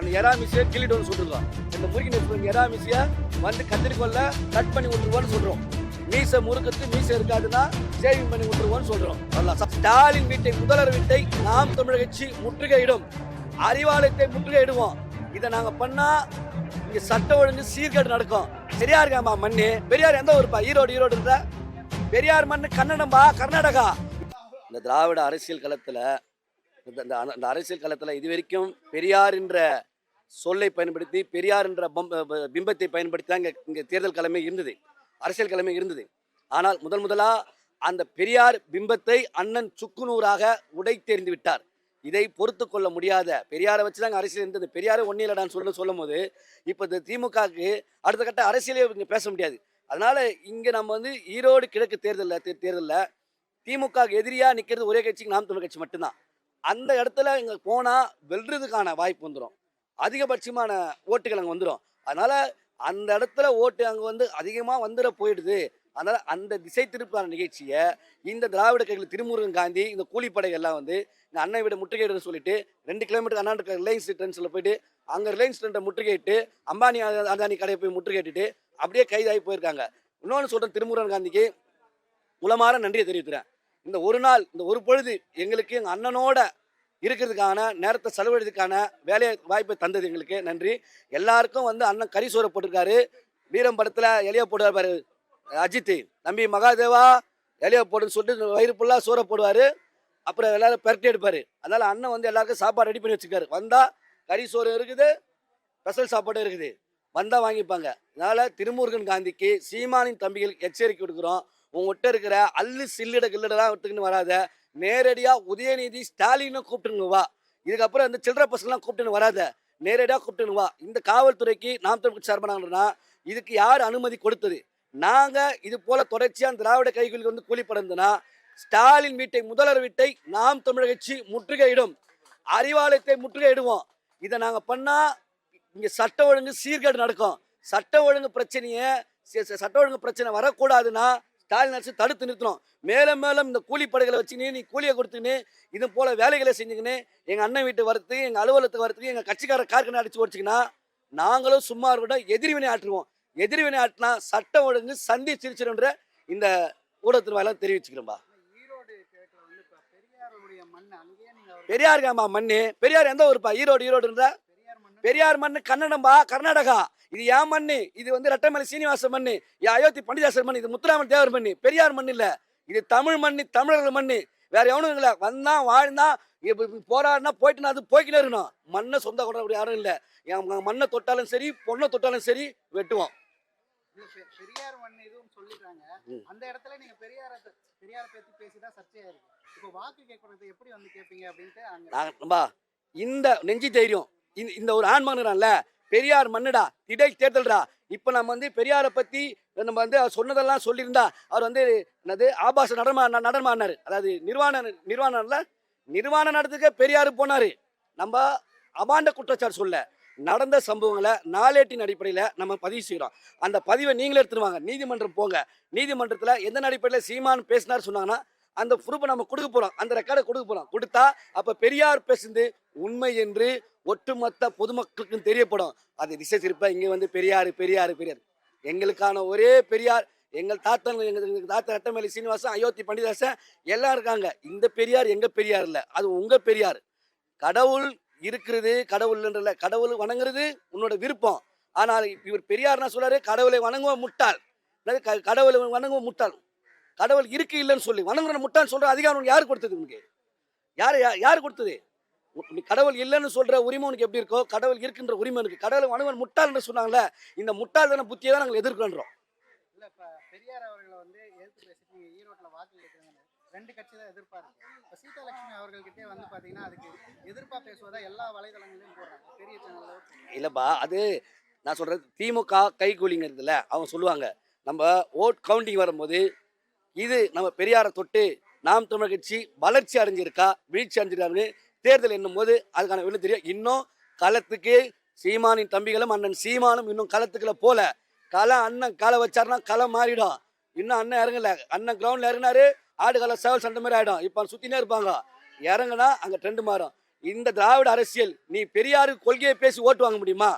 அந்த எறா மிஷியை கிள்ளிட்டு சொல்லிருக்கோம் இந்த முருகி நெருப்பு எறா மிஷியை வந்து கத்திரிக்கோல்ல கட் பண்ணி விட்டுருவோம்னு சொல்றோம். மீசை முறுக்கத்து மீசை இருக்காதுன்னா சேவிங் பண்ணி விட்டுருவோம்னு சொல்றோம். அவ்வளவுதான். ஸ்டாலின் வீட்டை முதல்வர் வீட்டை நாம் தமிழக கட்சி முற்றுகையிடும். அறிவாலயத்தை முற்றுகையிடுவோம். இதை நாங்க பண்ணா இங்க சட்ட ஒழுங்கு சீர்கேடு நடக்கும். பெரியார் இருக்காமா மண்ணு? பெரியார் எந்த ஊருப்பா? ஈரோடு ஈரோடு இருந்தா? பெரியார் மண்ணு கன்னடம்பா கர்நாடகா? இந்த திராவிட அரசியல் களத்துல இந்த அந்த அரசியல் களத்தில் இது வரைக்கும் பெரியார் என்ற சொல்லை பயன்படுத்தி பெரியார் என்ற பம்- பிம்பத்தை பயன்படுத்தி தான் இங்கே இங்கே தேர்தல் கிழமை இருந்தது. அரசியல் கிழமை இருந்தது. ஆனால் முதல் முதலாக அந்த பெரியார் பிம்பத்தை அண்ணன் சுக்குநூறாக உடைத்தெறிந்து விட்டார். இதை பொறுத்து கொள்ள முடியாத பெரியாரை வச்சு தான் அரசியல் இருந்தது. பெரியாரை ஒன்னிலடான்னு சொல்ல சொல்லும் போது இப்போ இந்த திமுகவுக்கு அடுத்த கட்ட அரசியலே இங்கே பேச முடியாது. அதனால் இங்கே நம்ம வந்து ஈரோடு கிழக்கு தேர்தலில் தேர்தலில் திமுக எதிரியாக நிற்கிறது ஒரே கட்சிக்கு நாம் தமிழ் கட்சி மட்டும்தான். அந்த இடத்துல இங்கே போனால் வெல்றதுக்கான வாய்ப்பு வந்துடும் அதிகபட்சமான ஓட்டுகள் அங்கே வந்துடும் அதனால் அந்த இடத்துல ஓட்டு அங்கே வந்து அதிகமாக வந்துட போயிடுது. அதனால் அந்த திசை திருப்பான நிகழ்ச்சியை இந்த திராவிட கைகள் திருமுருகன் காந்தி இந்த கூலிப்படைகள் எல்லாம் வந்து இந்த அன்னை விட முற்றுகையிடுறது சொல்லிட்டு ரெண்டு கிலோமீட்டர் அண்ணாண்டு ரிலையன்ஸ் ட்ரெண்ட்ஸில் போயிட்டு அங்கே ரிலையன்ஸ் ட்ரெண்டை முற்றுகையிட்டு அம்பானி அ- அதானி கடையை போய் முற்றுகையிட்டுட்டு அப்படியே கைதாகி போயிருக்காங்க. இன்னொன்று சொல்கிறேன் திருமுருகன் காந்திக்கு உளமாற நன்றியை தெரிவிக்கிறேன். இந்த ஒரு நாள் இந்த ஒரு பொழுது எங்களுக்கு எங்கள் அண்ணனோட இருக்கிறதுக்கான நேரத்தை செலவிடுறதுக்கான வேலை வாய்ப்பை தந்தது எங்களுக்கு. நன்றி. எல்லாருக்கும் வந்து அண்ணன் கறி சோற போட்டிருக்காரு. வீரம் படத்தில் எளிய போடுவார் அஜித் தம்பி மகாதேவா எளிய போடுன்னு சொல்லிட்டு வயிறு ஃபுல்லாக சோற போடுவார். அப்புறம் எல்லாரும் பெரட்டி எடுப்பார். அதனால் அண்ணன் வந்து எல்லாருக்கும் சாப்பாடு ரெடி பண்ணி வச்சுருக்காரு. வந்தால் கறி சோறு இருக்குது ஸ்பெஷல் சாப்பாடும் இருக்குது. வந்தால் வாங்கிப்பாங்க. அதனால் திருமுருகன் காந்திக்கு சீமானின் தம்பிகள் எச்சரிக்கை கொடுக்குறோம். உங்ககிட்ட இருக்கிற அல்லு சில்லிட கில்லிடலாம் விட்டுக்குன்னு வராத. நேரடியாக உதயநிதி ஸ்டாலினை கூப்பிட்டுன்னு வா. இதுக்கப்புறம் இந்த சில்லற பசங்களாம் கூப்பிட்டுன்னு வராத. நேரடியாக கூப்பிட்டுன்னு வா. இந்த காவல்துறைக்கு நாம் தமிழ் சார்பானாங்கன்னா இதுக்கு யார் அனுமதி கொடுத்தது? நாங்கள் இது போல தொடர்ச்சியாக திராவிட கைகளுக்கு வந்து கூலிப்படந்தனா ஸ்டாலின் வீட்டை முதல்வர் வீட்டை நாம் தமிழர் கட்சி முற்றுகையிடும். அறிவாலயத்தை முற்றுகையிடுவோம். இதை நாங்கள் பண்ணால் இங்கே சட்ட ஒழுங்கு சீர்கேடு நடக்கும். சட்ட ஒழுங்கு பிரச்சனையை சட்ட ஒழுங்கு பிரச்சனை வரக்கூடாதுன்னா ஸ்டாலின் அரசு தடுத்து நிறுத்தணும். மேலும் மேலும் இந்த கூலிப்படைகளை வச்சுன்னு நீ கூலியை கொடுத்துன்னு இது போல வேலைகளை செஞ்சுக்கின்னு எங்கள் அண்ணன் வீட்டு வரத்துக்கு எங்கள் அலுவலகத்துக்கு வரத்துக்கு எங்கள் கட்சிக்கார கார்கனை அடிச்சு ஓடிச்சிங்கன்னா நாங்களும் சும்மா இருக்கட்டும் எதிர்வினை ஆற்றுவோம். எதிர்வினை ஆட்டினா சட்ட ஒழுங்கு சந்தி சிரிச்சிடுன்ற இந்த ஊடகத்தின் வாயிலாக தெரிவிச்சுக்கிறோம்பா பெரியார் மண்ணு பெரியார் எந்த ஊருப்பா? ஈரோடு ஈரோடு இருந்தா பெரியார் மண் கன்னடம்பா கர்நாடகா. இது ஏன் மண்ணு இது வந்து ரெட்டமலை சீனிவாச இது அயோத்தி பண்டிதாசர் மண்ணு இது முத்துராமன் தேவர் மண்ணு. பெரியார் மண்ணு இல்ல இது தமிழ் மண்ணு தமிழர்கள் மண்ணு. வேற எவனும் இல்லை வந்தான் வாழ்ந்தான் போராடினா போயிட்டு அது போய்க்கிட்டே இருக்கணும். மண்ணை சொந்த கொண்ட யாரும் இல்லை. என் மண்ணை தொட்டாலும் சரி பொண்ணை தொட்டாலும் சரி வெட்டுவோம். பெரியார் மண் இதுவும் சொல்லிடுறாங்க ம். அந்த இடத்துல நீங்க பெரியார பெரியாரை பத்தி பேசிதான் சர்ச்சையா இருக்கு இப்போ வாக்கு கேட்கறது எப்படி வந்து கேட்பீங்க அப்படின்ட்டு நான் இந்த நெஞ்சு தைரியம். இந்த இந்த ஒரு ஆண்மகன்றான்ல பெரியார் மண்ணுடா இடை தேர்தல்டா. இப்போ நம்ம வந்து பெரியாரை பற்றி நம்ம வந்து அவர் சொன்னதெல்லாம் சொல்லியிருந்தா அவர் வந்து என்னது ஆபாச நடமா நடமாடினார் அதாவது நிர்வாண நிர்வாணம்ல நிர்வாண நடத்துக்க பெரியார் போனார். நம்ம அபாண்ட குற்றச்சாட்டு சொல்ல நடந்த சம்பவங்களை நாளேட்டின் அடிப்படையில் நம்ம பதிவு செய்கிறோம் அந்த பதிவை நீங்களே எடுத்துருவாங்க நீதிமன்றம் போங்க. நீதிமன்றத்தில் எந்த அடிப்படையில் சீமான் பேசினார் சொன்னாங்கன்னா அந்த ப்ரூஃபை நம்ம கொடுக்க போகிறோம் அந்த ரெக்கார்டை கொடுக்க போகிறோம் கொடுத்தா அப்போ பெரியார் பேசுந்து உண்மை என்று ஒட்டுமொத்த பொதுமக்களுக்கும் தெரியப்படும். அது திசை இருப்பா இங்கே வந்து பெரியார் பெரியார் பெரியார். எங்களுக்கான ஒரே பெரியார் எங்கள் தாத்தன் எங்கள் தாத்தா ரெட்டமலை சீனிவாசன் அயோத்தி பண்டிதாசன் எல்லாம் இருக்காங்க. இந்த பெரியார் எங்கள் பெரியார் இல்லை? அது உங்கள் பெரியார். கடவுள் இருக்கிறது கடவுள்ன்றல கடவுள் வணங்குறது உன்னோட விருப்பம். ஆனால் இவர் பெரியார்னா சொல்றாரு கடவுளை வணங்குவோம் முட்டாள். க- கடவுளை வணங்குவோம் முட்டாள். கடவுள் இருக்கு இல்லைன்னு சொல்லி வணங்குற முட்டாள் சொல்ற அதிகாரம் உனக்கு யார் கொடுத்தது உனக்கு? யார் யார் கொடுத்தது? கடவுள் இல்லைன்னு சொல்ற உரிமை உனக்கு எப்படி இருக்கோ கடவுள் இருக்கின்ற உரிமை இருக்கு கடவுளை வணங்குவன் முட்டாள்னு சொன்னாங்கல்ல இந்த முட்டாள்தான புத்தியை தான் நாங்கள் எதிர்க்கின்றோம் பெரியார் அவர்களை வந்து எதிர்த்து பேசிட்டு ஈரோட்ல வாக்கு கேட்கறீங்க ரெண்டு கட்சி தான் எதிர்ப்பாரு. இப்ப சீதாலட்சுமி அவர்கள்கிட்டே வந்து பாத்தீங்கன்னா அதுக்கு எதிர்ப்பா பேசுவதா எல்லா வலைதளங்களையும் போடுறாங்க. பெரிய சேனல்ல இல்லைப்பா அது நான் சொல்கிறது திமுக கைகூலிங்கிறதுல அவங்க சொல்லுவாங்க நம்ம ஓட் கவுண்டிங் வரும்போது இது நம்ம பெரியாரை தொட்டு நாம் தமிழர் கட்சி வளர்ச்சி அடைஞ்சிருக்கா வீழ்ச்சி அடைஞ்சிருக்காருன்னு தேர்தல் என்னும் போது அதுக்கான வெளி தெரியும். இன்னும் களத்துக்கு சீமானின் தம்பிகளும் அண்ணன் சீமானும் இன்னும் களத்துக்குள்ள போல. களை அண்ணன் களை வச்சாருன்னா களை மாறிடும். இன்னும் அண்ணன் இறங்கல. அண்ணன் கிரவுண்டில் இறங்கினாரு ஆடு களை சேவல் சண்டை மாதிரி ஆகிடும் இப்போ சுற்றினே இருப்பாங்க. இறங்குனா அங்கே ட்ரெண்டு மாறும். இந்த திராவிட அரசியல் நீ பெரியாரு கொள்கையை பேசி ஓட்டு வாங்க முடியுமா?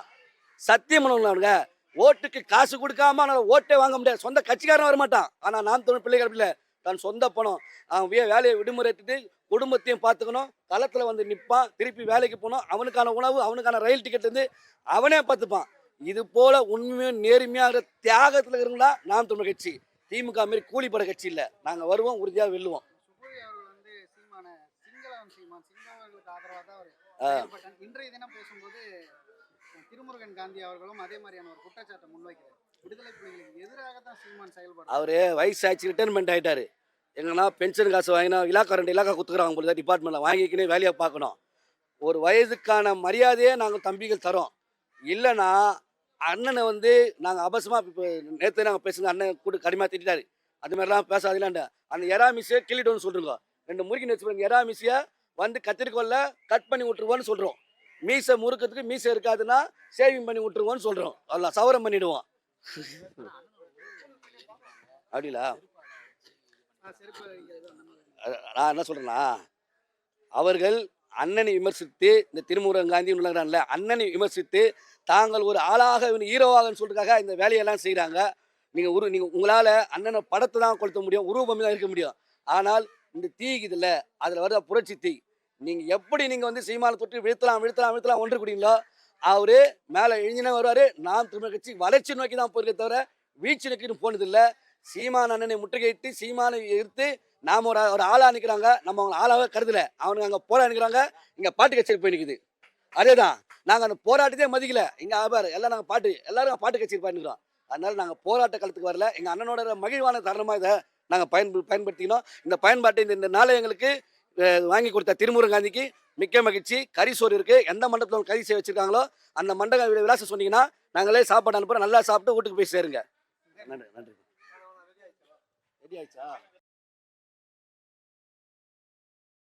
சத்தியம் பண்ணுவாங்க ஓட்டுக்கு காசு கொடுக்காம நான் ஓட்டே வாங்க முடியாது. சொந்த கட்சிக்காரன் வரமாட்டான் ஆனால் நாம் தமிழ் பிள்ளைகள் இல்லை. தன் சொந்த பணம். அவன் வேலையை விடுமுறை எடுத்துட்டு குடும்பத்தையும் பார்த்துக்கணும் களத்தில் வந்து நிற்பான் திருப்பி வேலைக்கு போகணும். அவனுக்கான உணவு அவனுக்கான ரயில் டிக்கெட் இருந்து அவனே பார்த்துப்பான் இது போல உண்மையும் நேர்மையாக தியாகத்தில் இருந்தா நாம் தமிழ் கட்சி. திமுக மாரி கூலிப்பட கட்சி இல்லை. நாங்கள் வருவோம் உறுதியாக வெல்லுவோம். வந்து இன்றைய தினம் பேசும்போது திருமுருகன் காந்தி அவர்களும் அதே மாதிரியான ஒரு குற்றச்சாட்டை முன்வைக்கிறார். விடுதலை புலிகளுக்கு எதிராக தான் சீமான் செயல்படுறார். அவர் வயசாச்சு ரிட்டைர்மெண்ட் ஆயிட்டாரு. எங்கன்னா பென்ஷன் காசு வாங்கினா இலாக்கா ரெண்டு இலாக்கா கொடுத்துக்குறாங்க போல டிபார்ட்மெண்ட்டில் வாங்கிக்கினே வேலையை பார்க்கணும். ஒரு வயதுக்கான மரியாதையே நாங்கள் தம்பிகள் தரோம். இல்லைன்னா அண்ணனை வந்து நாங்கள் அபசமாக இப்போ நேற்று நாங்கள் பேசுங்க அண்ணன் கூட கடுமையாக திட்டாரு அது மாதிரிலாம் பேசாதீங்களாண்ட அந்த எறா மிஸ்ஸை கிள்ளிட்டோன்னு சொல்கிறோங்க ரெண்டு முறுக்கி வச்சுருங்க எறா மிஸ்ஸியை வந்து கத்திரிக்கோல்ல கட் பண்ணி விட்டுருவோன்னு சொல்கிறோம் மீசை முறுக்கிறதுக்கு மீசை இருக்காதுன்னா சேவிங் பண்ணி விட்டுருவோன்னு சொல்கிறோம் அதெல்லாம் சவரம் பண்ணிடுவோம். அப்படிங்களா? நான் என்ன சொல்கிறேன்னா அவர்கள் அண்ணனை விமர்சித்து இந்த திருமுருகன் காந்தி உள்ளாங்கல்ல அண்ணனை விமர்சித்து தாங்கள் ஒரு ஆளாக ஹீரோவாகன்னு ஹீரோவாக சொல்றதுக்காக இந்த வேலையெல்லாம் செய்கிறாங்க நீங்கள் உரு நீங்கள் உங்களால் அண்ணனை படத்தை தான் கொளுத்த முடியும் உருவம் தான் இருக்க முடியும். ஆனால் இந்த தீ இதில் அதில் வர புரட்சி தீ நீங்கள் எப்படி நீங்கள் வந்து சீமானை தொட்டு விழுத்தலாம் விழுத்தலாம் விழுத்தலாம் ஒன்று குடிங்களோ அவரு மேலே எழுந்தினே வருவார். நாம் திரும்ப கட்சி வளர்ச்சி நோக்கி தான் போயிருக்கே தவிர வீழ்ச்சி நோக்கின்னு போனதில்லை. சீமான அண்ணனை முற்றுகையிட்டு சீமானை எதிர்த்து நாம ஒரு ஒரு ஆளா நிற்கிறாங்க நம்ம அவங்க ஆளாவே கருதலை. அவனுக்கு அங்கே போரா நிற்கிறாங்க இங்கே பாட்டு கச்சேரி போய் நிற்குது அதேதான். நாங்கள் அந்த போராட்டத்தையே மதிக்கல. இங்கே ஆபார் எல்லாம் நாங்கள் பாட்டு எல்லாரும் பாட்டு கச்சேரி பண்ணிக்கிறோம் அதனால நாங்கள் போராட்ட காலத்துக்கு வரல. எங்கள் அண்ணனோட மகிழ்வான தருணமாக இதை நாங்கள் பயன் பயன்படுத்திக்கணும். இந்த பயன்பாட்டை இந்த நாளை எங்களுக்கு வாங்கி கொடுத்த திருமுருகாந்திக்கு மிக்க மகிழ்ச்சி. கரிசோறு இருக்குது எந்த மண்டபத்தில் கறி செய்ய வச்சிருக்காங்களோ அந்த மண்டப விலாசம் சொன்னீங்கன்னா நாங்களே சாப்பாடு அனுப்புகிறோம் நல்லா சாப்பிட்டு வீட்டுக்கு போய் சேருங்க. நன்றி நன்றி. ரெடி ஆயிடுச்சா?